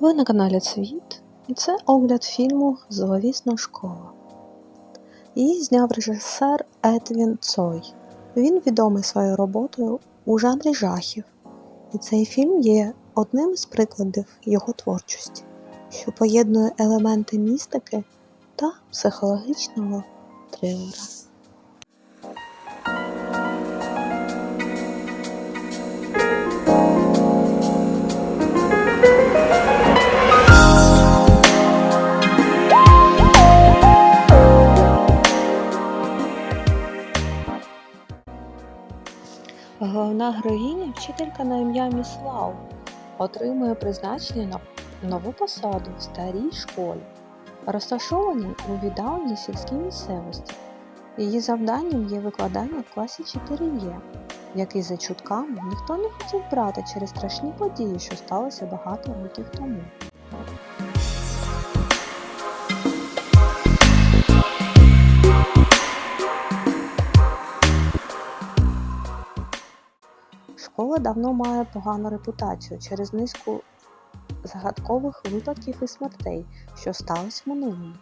Ви на каналі Цвіт, і це огляд фільму Зловісна школа. Її зняв режисер Едвін Цой. Він відомий своєю роботою у жанрі жахів, і цей фільм є одним із прикладів його творчості, що поєднує елементи містики та психологічного трилера. Головна героїня, вчителька на ім'я Міс Лау, отримує призначення на нову посаду в старій школі, розташованій у віддаленій сільській місцевості. Її завданням є викладання в класі 4Е, який за чутками ніхто не хотів брати через страшні події, що сталося багато років тому. Школа давно має погану репутацію через низку загадкових випадків і смертей, що сталося минулому.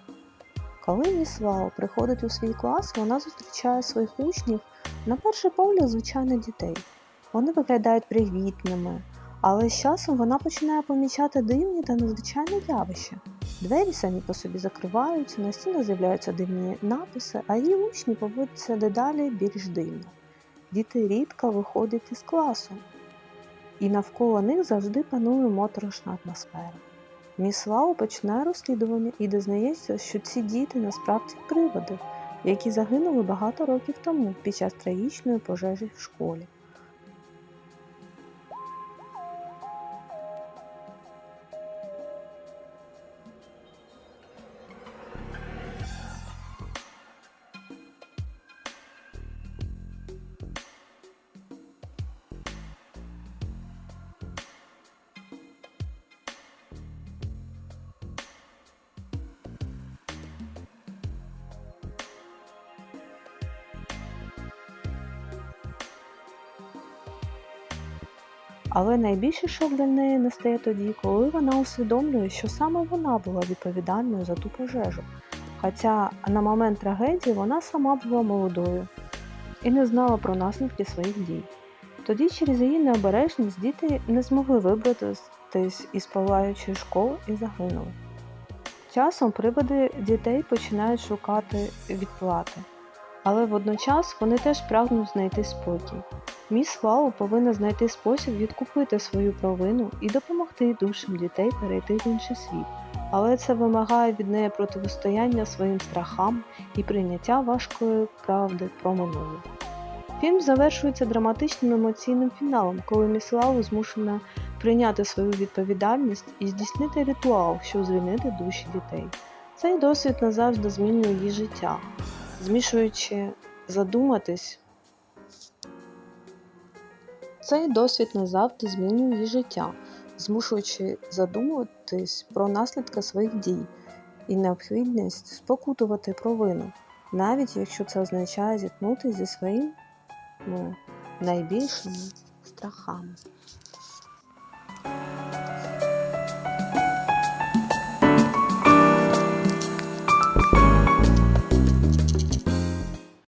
Коли міс Вау приходить у свій клас, вона зустрічає своїх учнів на перший погляд звичайних дітей. Вони виглядають привітними, але з часом вона починає помічати дивні та незвичайні явища. Двері самі по собі закриваються, на стінах з'являються дивні написи, а її учні поводяться дедалі більш дивно. Діти рідко виходять із класу, і навколо них завжди панує моторошна атмосфера. Міс Лау починає розслідування і дізнається, що ці діти насправді приводи, які загинули багато років тому під час трагічної пожежі в школі. Але найбільший шок для неї настає тоді, коли вона усвідомлює, що саме вона була відповідальною за ту пожежу. Хоча на момент трагедії вона сама була молодою і не знала про наслідки своїх дій. Тоді через її необережність діти не змогли вибратись із палаючої школи і загинули. Часом приводи дітей починають шукати відплати, але водночас вони теж прагнуть знайти спокій. Міс Вау повинна знайти спосіб відкупити свою провину і допомогти душам дітей перейти в інший світ, але це вимагає від неї протистояння своїм страхам і прийняття важкої правди про минуле. Фільм завершується драматичним емоційним фіналом, коли Міс Лау змушена прийняти свою відповідальність і здійснити ритуал, щоб звільнити душі дітей. Цей досвід назавжди змінює її життя, змішуючи задуматись. Цей досвід назавжди змінює її життя, змушуючи задумуватись про наслідки своїх дій і необхідність спокутувати провину, навіть якщо це означає зіткнутися зі своїми найбільшими страхами.